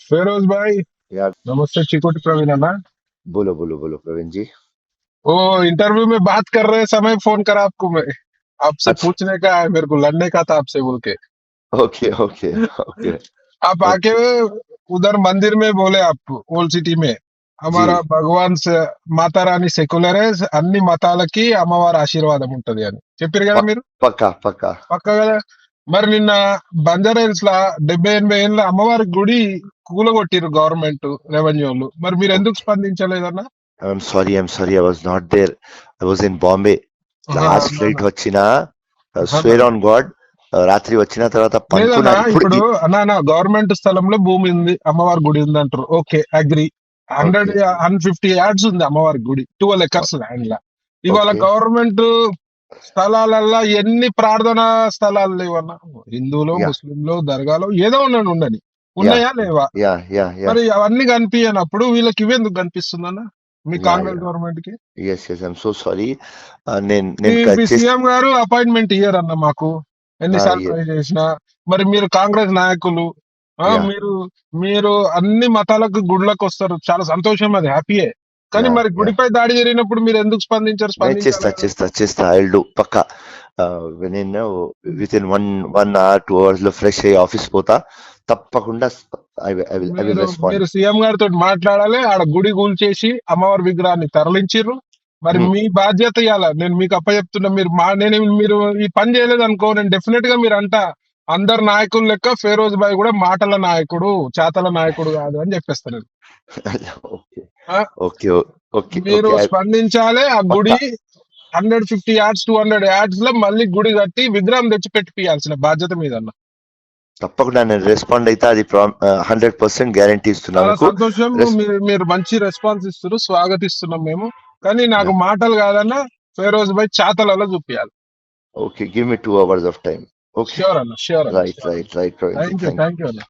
फेरोज भाई यार नमस्ते चिकोटी प्रवीण अन्ना बोलो बोलो बोलो प्रवीण जी वो इंटरव्यू में बात कर रहे समय फोन करा आपको मैं आपसे अच्छा। पूछने का है मेरे को लड़ने का था आपसे बोल के ओके ओके ओके आप आके उधर मंदिर में बोले आप ओल्ड सिटी में हमारा जी। భగవాన్ స- మాతా రాణి సెక్యులర్ అన్ని మతాలకి అమ్మవారి ఆశీర్వాదం ఉంటది అని చెప్పారు కదా మీరు పక్కా పక్కా పక్క కదా మరి నిన్న బంజారా హిల్స్ లా డెబ్బై ఎనభై ఏళ్ళ అమ్మవారి గుడి కూలగొట్టిరు గవర్నమెంట్ రెవెన్యూ మరి మీరు ఎందుకు స్పందించలేదన్నా? I'm sorry I'm sorry I was not there. I was in Bombay. Last flight వచ్చిన స్వేర్ ఆన్ గాడ్ రాత్రి వచ్చిన తర్వాత ఇప్పుడు అన్నా గవర్నమెంట్ స్థలంలో భూమి ఉంది అమ్మవారి గుడి ఉంది అంటారు okay agree. Hundred. Hundred fifty yards ఉంది అమ్మవారి గుడి ట్వెల్వ్ ఎకర్స్ ల్యాండ్ లా. ఇవాళ. గవర్నమెంట్ స్థలాలల్లో ఎన్ని ప్రార్థనా స్థలాలు లేవన్నా? హిందువులు. ముస్లింలు దర్గాలు ఏదో ఉన్నాను ఉండని ఉన్నాయా లేవా? Yeah yeah yeah. మరి అవన్నీ కనిపించినప్పుడు వీళ్ళకి ఇవేందుకు కనిపిస్తుందన్నా మీ కాంగ్రెస్. గవర్నమెంట్కి yes yes I'm so sorry నేను సీఎం గారు అపాయింట్మెంట్ ఇయ్యరు అన్న మాకు. ఎన్నిసార్లు Ah, ట్రై చేసినా. మరి మీరు కాంగ్రెస్ నాయకులు. మీరు మీరు అన్ని మతాలకు గుడ్లకు వస్తారు. చాలా సంతోషం అది హ్యాపీయే కానీ మరి. గుడిపై దాడి జరిగినప్పుడు మీరు ఎందుకు స్పందించారు? చేస్తా చేస్తా చేస్తా ఐ డూ పక్కా. నేను within one one hour two అవర్స్లో ఫ్రెష్ అయ్యి ఆఫీస్ పోతా. తప్పకుండా మీరు సీఎం గారితో మాట్లాడాలి ఆడ గుడి కూల్చేసి అమ్మవారి విగ్రహాన్ని తరలించిర్రు. మరి. మీ బాధ్యత ఇవ్వాల నేను మీకు అప్పచెప్తున్నా మీరు మా నేను మీరు ఈ పని చేయలేదు అనుకో నేను డెఫినెట్గా మీరు అంట అందరు నాయకులు లెక్క ఫేరోజ్ బాయ్ కూడా మాటల నాయకుడు చేతల నాయకుడు కాదు అని చెప్పేస్తాను మీరు స్పందించాలి ఆ గుడి hundred fifty yards two hundred యార్డ్స్లో మళ్ళీ గుడి కట్టి విగ్రహం తెచ్చి పెట్టిపియాల్సిన బాధ్యత మీద అన్న తప్పకుండా నేను రెస్పాండ్ అయితే అది హండ్రెడ్ పర్సెంట్ గ్యారంటీ ఇస్తున్నా చాలా మీకు. సంతోషం. Res- మీరు మంచి రెస్పాన్స్ ఇస్తారు స్వాగతిస్తున్నాం మేము. కానీ నాకు మాటలు కాదన్న ఫేరోజ్ బాయ్ చాతలలో చూపించాలి okay give me two hours of time okay sure అన్న షూర్ అన్న right right right thank you thank you అన్న.